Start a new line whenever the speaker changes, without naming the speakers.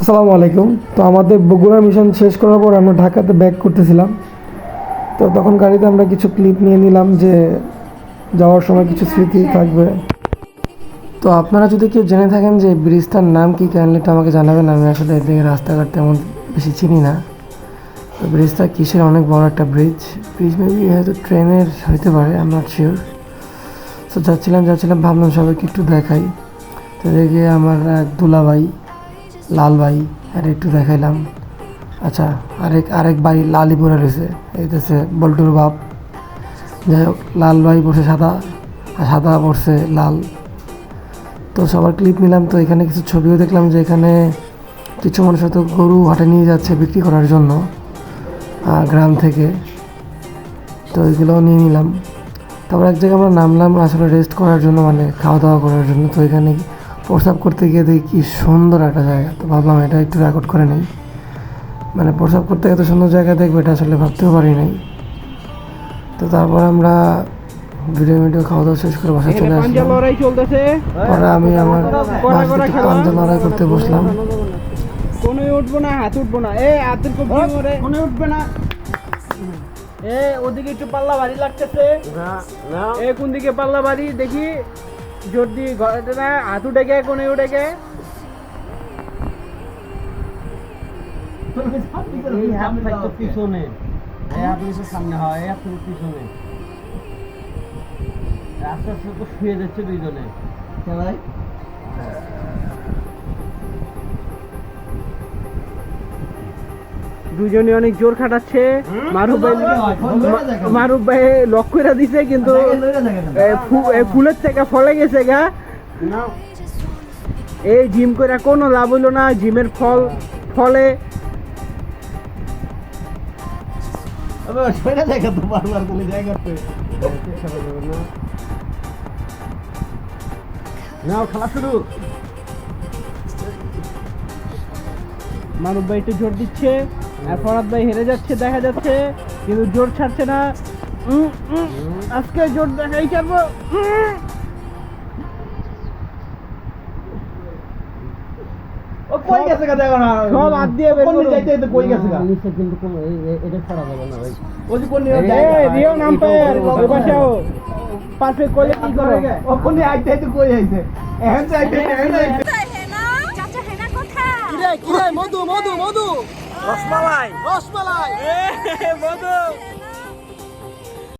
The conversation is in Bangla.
আসসালামু আলাইকুম। তো আমাদের বগুড়া মিশন শেষ করার পর আমরা ঢাকাতে ব্যাক করতেছিলাম। তো তখন গাড়িতে আমরা কিছু ক্লিপ নিয়ে নিলাম যে যাওয়ার সময় কিছু স্মৃতি থাকবে। তো আপনারা যদি কেউ জেনে থাকেন যে ব্রিজটার নাম কি কাইন্ডলি একটু আমাকে জানাবেন। আমি আসলে এদিকে রাস্তাঘাট তেমন বেশি চিনি না। তো ব্রিজটা কিসের? অনেক বড় একটা ব্রিজ ব্রিজ মেবি হয়তো ট্রেনের হইতে পারে নট শিওর তো যাচ্ছিলাম যাচ্ছিলাম, ভাবলাম সবাইকে একটু দেখাই। তো দেখে আমার এক দুলাভাই লাল ভাই, আর একটু দেখাইলাম। আচ্ছা আরেক আরেক ভাই লালই পরে রয়েছে। এইতেছে বল্টুর বাপ। যাই হোক, লাল ভাই পড়ছে সাদা, আর সাদা পড়ছে লাল। তো সবার ক্লিপ নিলাম। তো এখানে কিছু ছবিও দেখলাম যে এখানে কিছু মানুষ হয়তো গরু হাটে নিয়ে যাচ্ছে বিক্রি করার জন্য গ্রাম থেকে। তো এগুলোও নিয়ে নিলাম। তারপর এক জায়গায় আমরা নামলাম আসলে রেস্ট করার জন্য মানে খাওয়া দাওয়া করার জন্য। তো এখানে প্রস্রাব করতে গিয়ে দেখি কি সুন্দর একটা জায়গা। তো ভাবলাম এটা একটু রেকর্ড করে নেই। মানে প্রস্রাব করতে এত সুন্দর জায়গা দেখব এটা আসলে ভাবতেও পারি নাই। তো তারপর আমরা ভিডিও ভিডিও খাওয়া দাওয়া শেষ করে বাসায় চলে
পাঞ্জা
আসলাম।
লড়াই চলতেছে।
পরে আমি আমার। পাঞ্জা লড়াই করতে বসলাম।
কোনো উঠবো না হাত উঠবো না। এ হাতের খুব কোনো উঠবে না। এ ওদিকে একটু পাল্লা বাড়ি লাগতেছে এ কোন দিকে পাল্লা বাড়ি দেখি। না হাত উঠে গে কোনে উঠে গে।
এই পিছনে। সামনে, হয় হাত পিছনে। আস্তে আস্তে তো শুয়ে যাচ্ছে দুইজনে।
দুজনে অনেক জোর খাটাচ্ছে। মারুফ ভাই মারুফ ভাই লক করে দিছে কিন্তু ফুলের থেকে ফলে গেছে গা। এই জিম করে কোনো লাভ হইল না জিমের ফল ফলে।
নাও খেলা শুরু।
মানব ভাই একটু জোর দিচ্ছে। আর ফরাদ ভাই হেরে যাচ্ছে দেখা যাচ্ছে কিন্তু জোর ছাড়ছে না। আজকে জোর দেখাই ছাড়বো। পারফেক্ট করলে কি করো?
ও কোন আইতে কই আইছে? এখন এখন
হেনা
মধু মধু মধু। রসমালাই রসমালাই মধু